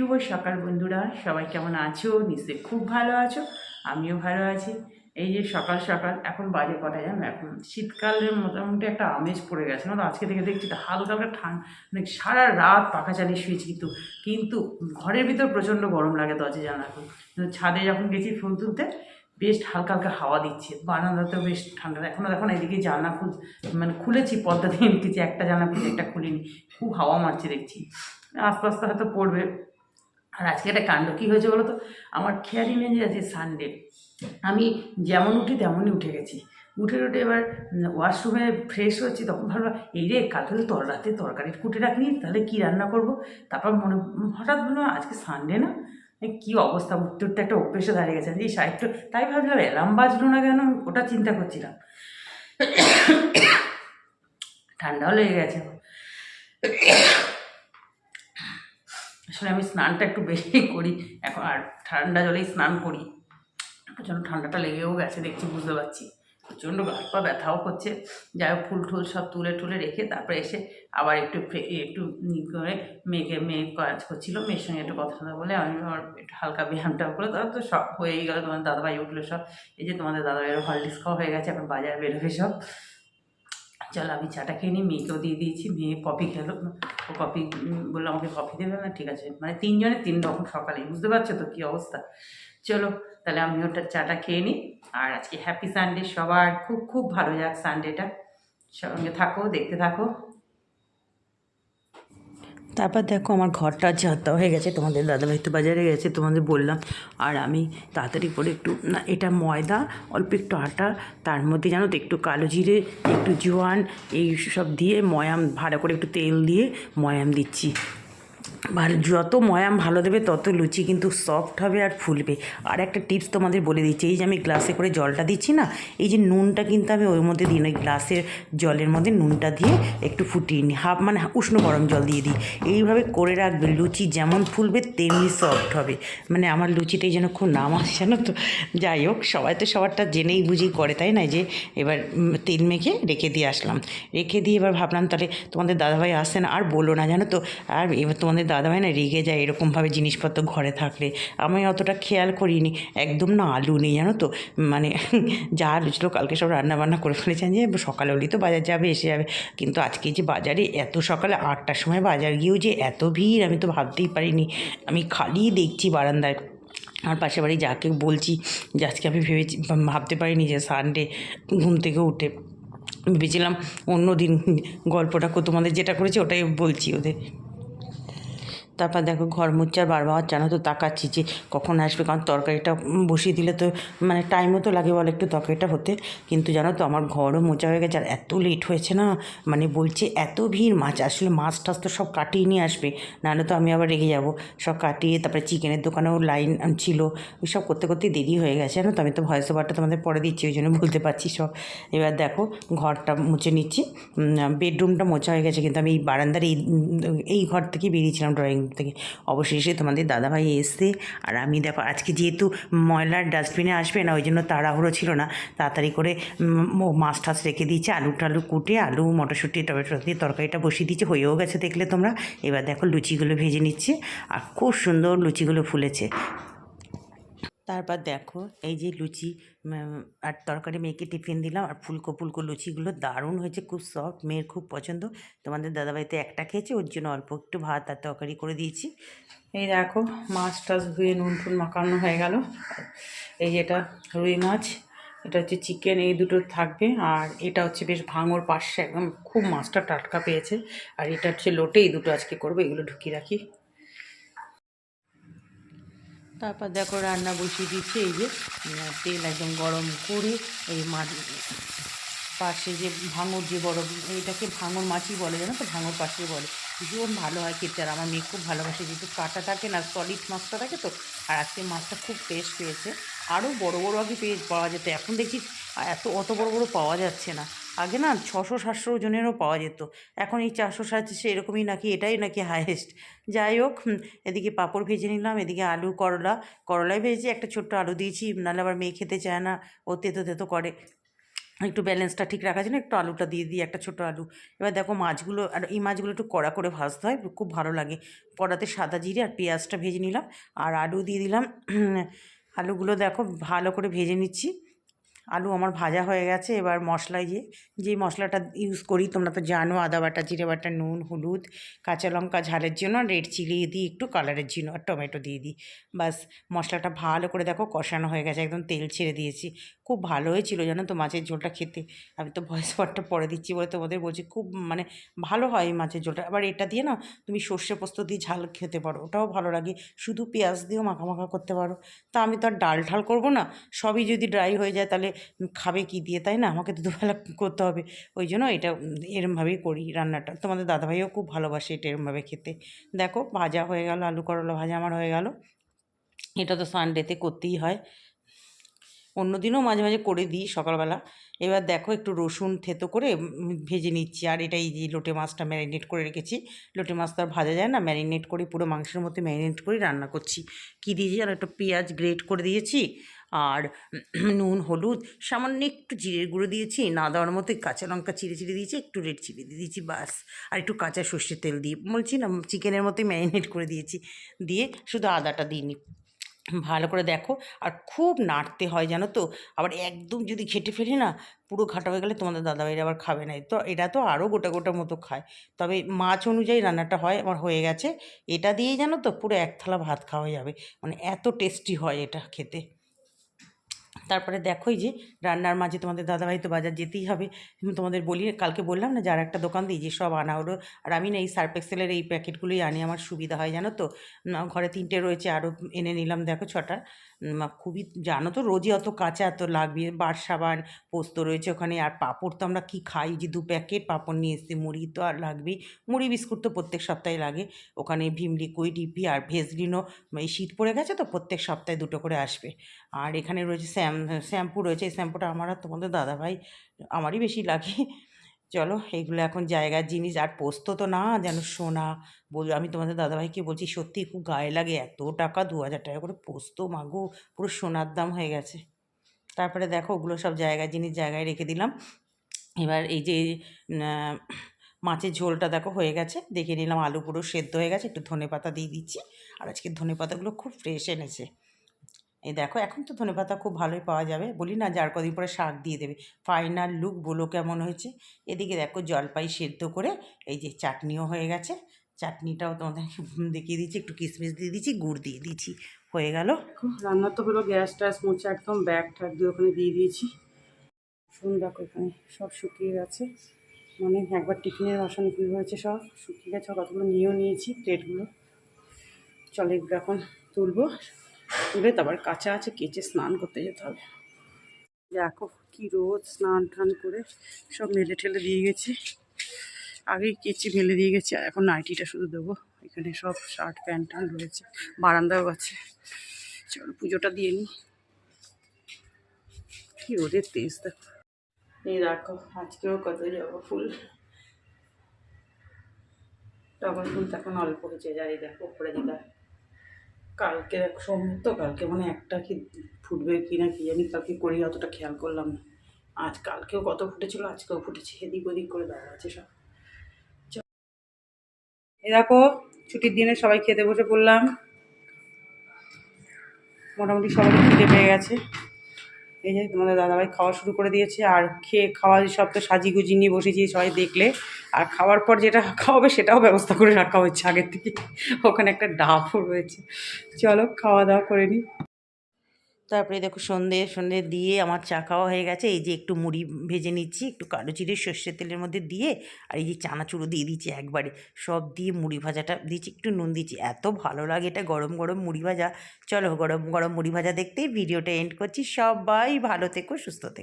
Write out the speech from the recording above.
শুভ সকাল বন্ধুরা, সবাই কেমন আছো? নিশ্চয়ই খুব ভালো আছো, আমিও ভালো আছি। এই যে সকাল সকাল, এখন বাজে কটা জানো? এখন শীতকালের মোটামুটি একটা আমেজ পড়ে গেছে। না আজকে থেকে দেখছি তো হালকা হালকা ঠান্ডা মানে সারা রাত পাখা চালিয়ে শুয়েছি কিন্তু কিন্তু ঘরের ভিতর প্রচণ্ড গরম লাগে দরজা জানা এখন। ছাদে যখন গেছি ফুল তুলতে, বেশ হালকা হালকা হাওয়া দিচ্ছে। বারান্দাতেও বেশ ঠান্ডা এখনও দেখো এদিকে জানলা খুল মানে খুলেছি পদ্মা দিয়ে রেখেছি একটা জানলা খুলে, একটা খুলিনি। খুব হাওয়া মারছে দেখছি। আস্তে আস্তে হয়তো পড়বে। আর আজকে একটা কাণ্ড কী হয়েছে বলো তো? আমার খেয়ালই নেই যে আজকে সানডে আমি যেমন উঠি তেমনই উঠে গেছি। উঠে উঠে এবার ওয়াশরুমে ফ্রেশ হচ্ছি তখন ভাবলাম, এই রে, কালকে তো তর রাতে তরকারি কুটে রাখনি, তাহলে কী রান্না করব? তারপর মনে, হঠাৎ ভাবলাম, আজকে সানডে না? কী অবস্থা? উঠতে উঠতে একটা অভ্যেসে দাঁড়িয়ে গেছে, এই সাহিত্য তাই ভাবলাম অ্যালার্ম বাজলো না কেন? ওটা চিন্তা করছিলাম। ঠান্ডাও লেগে গেছে। আসলে আমি স্নানটা একটু বেশি করি। এখন আর ঠান্ডা জলেই স্নান করি। প্রচণ্ড ঠান্ডাটা লেগেও গেছে দেখছি, বুঝতে পারছি। প্রচণ্ড গা পা ব্যথাও করছে। যাই হোক, ফুল টুল সব তুলে টুলে রেখে তারপরে এসে আবার একটু একটু করে মেয়েকে, মেয়ে কাজ করছিল। মেয়ের সঙ্গে একটু কথা বলে আমি আমার একটু হালকা ব্যায়ামটা করে, তারপর তো সব হয়েই গেলো। তোমার দাদাভাই উঠল সব। এই যে তোমাদের দাদাভাইয়েরও হলডিস খাওয়া হয়ে গেছে, এখন বাজার বেরোবে সব। চলো আমি চাটা খেয়ে নিই, মেয়েকেও দিয়ে দিয়েছি, মেয়ে কফি খেলো। ও কফি বলল আমাকে কফি দেবে না, ঠিক আছে। মানে তিনজনে তিন রকম সকালে বুঝতে পারছ তো কী অবস্থা? চলো, তাহলে আমি ওটা চাটা খেয়ে নিই। আর আজকে হ্যাপি সানডে সবার, খুব খুব ভালো যাক সানডেটা সঙ্গে থাকো, দেখতে থাকো। তারপর দেখো আমার ঘরটা ঝাঁতা হয়ে গেছে, তোমাদের দাদাভাই তো বাজারে গেছে, তোমাদের বললাম। আর আমি তাড়াতাড়ি করে একটু, না, এটা ময়দা, অল্প একটু আটা, তার মধ্যে জানো তো একটু কালো জিরে, একটু জোয়ান, এই সব দিয়ে ময়াম ভাড়া করে একটু তেল দিয়ে ময়াম দিচ্ছি। ভালো যত ময়াম ভালো দেবে, তত লুচি কিন্তু সফট হবে আর ফুলবে। আর একটা টিপস তোমাদের বলে দিচ্ছি, এই যে আমি গ্লাসে করে জলটা দিচ্ছি না, এই যে নুনটা কিন্তু আমি ওর মধ্যে দিই না, ওই গ্লাসের জলের মধ্যে নুনটা দিয়ে একটু ফুটিয়ে নিই, হাফ মানে উষ্ণ গরম জল দিয়ে দিই। এইভাবে করে রাখবে, লুচি যেমন ফুলবে, তেমনি সফট হবে। মানে আমার লুচিটাই যেন খুব নাম আসে জানো তো? যাই হোক, সবাই তো সবারটা জেনেই বুঝি করে, তাই না? যে এবার তেল মেখে রেখে দিয়ে আসলাম। রেখে দিয়ে এবার ভাবলাম তাহলে তোমাদের দাদাভাই আসছে না, আর বলো না জানো তো? আর এবার তোমাদের দাদাভাই না রেগে যায় এরকমভাবে জিনিসপত্র ঘরে থাকলে। আমি অতটা খেয়াল করিনি। একদম না, আলু নেই, জানো তো? মানে যা ছিল কালকে সব রান্না বান্না করে ফেলেছেন যে, সকালে হলেই তো বাজার যাবে, এসে যাবে। কিন্তু আজকে যে বাজারে এত সকালে আটটার সময় বাজার গিয়েও যে এত ভিড়, আমি তো ভাবতেই পারিনি। আমি খালি দেখছি বারান্দায়। আর পাশের বাড়ি যাকে বলছি যে, আজকে আমি ভেবেছি, ভাবতে পারিনি যে সানডে ঘুম থেকে উঠে। ভেবেছিলাম অন্য দিন গল্পটা তোমাদের যেটা করেছি ওটাই বলছি ওদের। তারপর দেখো ঘর মুচ্চার বারবার জানো তো তাকাচ্ছি যে কখন আসবে? কারণ তরকারিটা বসিয়ে দিলে তো মানে টাইমও তো লাগে বলে একটু তরকারিটা হতে। কিন্তু জানো তো আমার ঘরও মোচা হয়ে গেছে আর এত লেট হয়েছে না? মানে বলছে এত ভিড়, মাছ আসলে মাছ টাছ তো সব কাটিয়ে নিয়ে আসবে। নাহলে তো আমি আবার রেগে যাব। সব কাটিয়ে তারপরে চিকেনের দোকানেও লাইন ছিল। সব করতে করতে দেরি হয়ে গেছে জানো তো? আমি তো ভয়েস ওভারটা তোমাদের পরে দিচ্ছি, ওই জন্য বলতে পারছি সব। এবার দেখো ঘরটা মুছে নিচ্ছি। বেডরুমটা মোছা হয়ে গেছে, কিন্তু আমি এই বারান্দার এই এই ঘর থেকে বেরিয়েছিলাম ড্রয়িং থেকে। অবশেষে তোমাদের দাদাভাই এসছে। আর আমি দেখো, আজকে যেহেতু ময়লার ডাস্টবিনে আসবে না, ওই জন্য তাড়াহুড়ো ছিল না। তাড়াতাড়ি করে মাছ টাছ রেখে দিয়েছে, আলু টালু কুটে, আলু, মটরশুঁটি, টমেটো দিয়ে তরকারিটা বসিয়ে দিয়েছে। হয়েও গেছে দেখলে তোমরা। এবার দেখো লুচিগুলো ভেজে নিচ্ছে। আর খুব সুন্দর লুচিগুলো ফুলেছে। তারপর দেখো, এই যে লুচি আর তরকারি মেয়েকে টিফিন দিলাম, আর ফুলকো ফুলকো লুচিগুলো দারুণ হয়েছে, খুব সফট মেয়ের খুব পছন্দ। তোমাদের দাদাবাড়িতে একটা খেয়েছে, ওর জন্য অল্প একটু ভাত আর তরকারি করে দিয়েছি। এই দেখো, মাছ টাছ ধুয়ে নুন টুন মাখানো হয়ে গেল। এই যেটা রুই মাছ, এটা হচ্ছে চিকেন এই দুটো থাকবে। আর এটা হচ্ছে বেশ ভাঙর পাশে, একদম খুব মাছটা টাটকা পেয়েছে। আর এটা হচ্ছে লোটে, এই দুটো আজকে করব, এগুলো ঢুকিয়ে রাখি। তারপর দেখো রান্না বসিয়ে দিচ্ছে, এই যে তেল একদম গরম করে এই মাছ পাশে যে ভাঙর যে বড়, এটাকে ভাঙর মাছই বলে, জানো তো? ভাঙর পাশেই বলে। ভীষণ ভালো হয় খেতে, আর আমার মেয়ে খুব ভালোবাসে, যেহেতু কাটা থাকে না সলিড মাছটা থাকে তো, আর আজকে মাছটা খুব ফ্রেশ পেয়েছে। আরও বড় বড় আগে পেয়ে পাওয়া যেত, এখন দেখছি এত, অত বড় বড় পাওয়া যাচ্ছে না। আগে না ছশো সাতশো ওজনেরও পাওয়া যেত। এখন এই চারশো সাতশো এরকমই নাকি এটাই নাকি হায়েস্ট যাই হোক এদিকে পাঁপড় ভেজে নিলাম, এদিকে আলু, করলা। করলাই ভেজেছি, একটা ছোট্ট আলু দিয়েছি, নাহলে আবার মেয়ে খেতে চায় না, ও তেতো তেতো করে। একটু ব্যালেন্সটা ঠিক রাখার জন্য একটু আলুটা দিয়ে দিই, একটা ছোটো আলু। এবার দেখো মাছগুলো, আর এই মাছগুলো একটু কড়া করে ভাজতে হয়, খুব ভালো লাগে। কড়াতে সাদা জিরে আর পেঁয়াজটা ভেজে নিলাম, আর আলু দিয়ে দিলাম আলুগুলো দেখো ভালো করে ভেজে নিচ্ছি। আলু আমার ভাজা হয়ে গেছে, এবার মশলায় যে যে মশলাটা ইউজ করি, তোমরা তো জানো আদা বাটা, জিরে বাটা, নুন, হলুদ, কাঁচা লঙ্কা, ঝালের জন্য রেড চিলি দিই একটু কালারের জন্য, আর টমেটো দিয়ে দিই। বাস মশলাটা ভালো করে দেখো কষানো হয়ে গেছে, একদম তেল ছেড়ে দিয়েছি। খুব ভালো হয়েছিল জানো তো মাছের ঝোলটা খেতে। আমি তো ভয়েস ওয়ারটা পরে দিচ্ছি বলে তোমাদের বলছি, খুব মানে ভালো হয় এই মাছের ঝোলটা। আবার এটা দিয়ে না তুমি সর্ষে পোস্ত দিয়ে ঝাল খেতে পারো, ওটাও ভালো লাগে। শুধু পেঁয়াজ দিয়েও মাখা মাখা করতে পারো। তা আমি তো আর ডাল ঠাল করব না, সবই যদি ড্রাই হয়ে যায় তাহলে খাবে কি দিয়ে? তাই না? আমাকে তো দুবেলা করতে হবে। ওই জন্য এটা এরমভাবেই করি রান্নাটা। তোমাদের দাদাভাইও খুব ভালোবাসে এটা এরমভাবে খেতে। দেখো ভাজা হয়ে গেল, আলু করলা ভাজা আমার হয়ে গেল। এটা তো সানডেতে করতেই হয়। অন্য দিনও মাঝে মাঝে করে দিই সকালবেলা। এবার দেখো একটু রসুন থেতো করে ভেজে নিচ্ছি। আর এটা এই যে লোটে মাছটা ম্যারিনেট করে রেখেছি। লোটে মাছ তো আর ভাজা যায় না। ম্যারিনেট করে পুরো মাংসের মধ্যে ম্যারিনেট করে রান্না করছি। কী দিয়েছি আর একটা পেঁয়াজ গ্রেট করে দিয়েছি। আর নুন, হলুদ, সামান্য একটু জিরের গুঁড়ো দিয়েছি। না দেওয়ার মতো কাঁচা লঙ্কা চিড়ে চিড়ে দিয়েছি, একটু রেড চিলি দিয়ে দিয়েছি বাস আর একটু কাঁচা সর্ষের তেল দিয়ে, বলছি না চিকেনের মতোই ম্যারিনেট করে দিয়েছি। দিয়ে শুধু আদাটা দিইনি ভালো করে দেখো। আর খুব নাড়তে হয়, জানো তো? আবার একদম যদি ঘেটে ফেলি না, পুরো ঘাটা হয়ে গেলে তোমাদের দাদাভাইরা আবার খাবে না। তো এটা তো আরও গোটা গোটা মতো খায়। তবে মাছ অনুযায়ী রান্নাটা হয়, আমার হয়ে গেছে। এটা দিয়েই জানো তো, পুরো এক থালা ভাত খাওয়া যাবে। মানে এত টেস্টি হয় এটা খেতে। তারপরে দেখোই যে রান্নার মাঝে তোমাদের দাদাভাই তো বাজার যেতেই হবে। তোমাদের বলি, কালকে বললাম না, যার একটা দোকান দিই যে সব আনা হলো, আর আমি না এই সার্পেক্সেলের এই প্যাকেটগুলোই আনি, আমার সুবিধা হয়, জানো তো? ঘরে তিনটে রয়েছে আরও এনে নিলাম, দেখো ছটা। খুবই জানো তো রোজই অত কাঁচা, এত লাগবে, বার সাবান পোস্ত রয়েছে ওখানে। আর পাঁপড় তো আমরা কী খাই? যে দু প্যাকেট পাঁপড় নিয়ে এসেছি, মুড়ি তো আর লাগবেই। মুড়ি বিস্কুট তো প্রত্যেক সপ্তাহে লাগে। ওখানে ভীম লিকুইড ইপি আর ভেজলিনও এই শীত পড়ে গেছে তো প্রত্যেক সপ্তাহে দুটো করে আসবে। আর এখানে রয়েছে শ্যাম, শ্যাম্পু রয়েছে। এই শ্যাম্পুটা আমার আর তোমাদের দাদাভাই, আমারই বেশি লাগে। চলো এইগুলো এখন জায়গার জিনিস, আর পোস্ত তো না, যেন সোনা। বল, আমি তোমাদের দাদাভাইকে বলছি সত্যি খুব গায়ে লাগে এত টাকা, দু হাজার টাকা করে পোস্ত, মাগো, পুরো সোনার দাম হয়ে গেছে। তারপরে দেখো, ওগুলো সব জায়গায় জিনিস জায়গায় রেখে দিলাম। এবার এই যে মাছের ঝোলটা দেখো হয়ে গেছে। দেখে নিলাম আলু পুরো সেদ্ধ হয়ে গেছে, একটু ধনে পাতা দিয়ে দিচ্ছি। আর আজকে ধনে পাতাগুলো খুব ফ্রেশ এনেছে। এই দেখো, এখন তো ধনে পাতা খুব ভালোই পাওয়া যাবে। বলি না যার কদিন পরে শাক দিয়ে দেবে। ফাইনাল লুক বলো কেমন হয়েছে। এদিকে দেখো, জলপাই সেদ্ধ করে এই যে চাটনিও হয়ে গেছে। চাটনিটাও তোমাদের দেখিয়ে দিচ্ছি, একটু কিশমিশ দিয়ে দিচ্ছি, গুড় দিয়ে দিচ্ছি। হয়ে গেল। রান্না তো হলো গ্যাস ট্যাস মুছে, একদম ব্যাগ ট্যাগ দিয়ে ওখানে দিয়ে দিয়েছি। শুন দেখো এখানে সব শুকিয়ে গেছে। মানে একবার টিফিনের বাসন কি হয়েছে সব, শুকিয়ে গেছে। কতগুলো নিয়েও নিয়েছি, প্লেটগুলো। চলে এখন তুলবো। তুলে তারপর কাঁচা আছে কেচে স্নান করতে যেতে হবে। দেখো কি রোদ স্নান টান করে সব মেলে ঠেলে দিয়ে গেছি। আগে কেচে মেলে দিয়ে গেছি আর এখন নাইটিটা শুধু দেবো। এখানে সব শার্ট প্যান্ট ট্যান্ট রয়েছে বারান্দাও আছে। চলো পুজোটা দিয়ে নিই। কি রোদের তেজ দেখো। এই দেখো আজকেও কত জবা ফুল। টগর ফুল তো এখন অল্প হয়েছে যাই দেখো উপরে যেটা কালকে এক সোম তো কালকে মানে একটা কি ফুটবে কি না কি জানি, কালকে করি, অতটা খেয়াল করলাম না। আজ কালকেও কত ফুটেছিল, আজকেও ফুটেছে, এদিক ওদিক করে দেখা আছে সব। এ দেখো, ছুটির দিনে সবাই খেতে বসে পড়লাম। মোটামুটি সবাই খেতে পেয়ে গেছে। এই যে তোমাদের দাদাভাই খাওয়া শুরু করে দিয়েছে, আর খেয়ে খাওয়া সব তো সাজি গুজি নিয়ে বসেছি সবাই দেখলে। আর খাওয়ার পর যেটা খাওয়াবে সেটাও ব্যবস্থা করে রাখা হচ্ছে আগের থেকে। ওখানে একটা ডাফও রয়েছে। চলো খাওয়া দাওয়া করে নিই তারপরে দেখো সন্ধে সন্ধে দিয়ে আমার চা খাওয়া হয়ে গেছে। এই যে একটু মুড়ি ভেজে নিচ্ছি, একটু কালো জিরে, সর্ষের তেলের মধ্যে দিয়ে আর এই যে চানাচুরো দিয়ে দিচ্ছি একবারে। সব দিয়ে মুড়ি ভাজাটা দিচ্ছি, একটু নুন দিচ্ছি। এত ভালো লাগে এটা গরম গরম মুড়ি ভাজা। চলো গরম গরম মুড়ি ভাজা দেখতেই ভিডিওটা এন্ড করছি। সবাই ভালো থেকো, সুস্থ থেকো।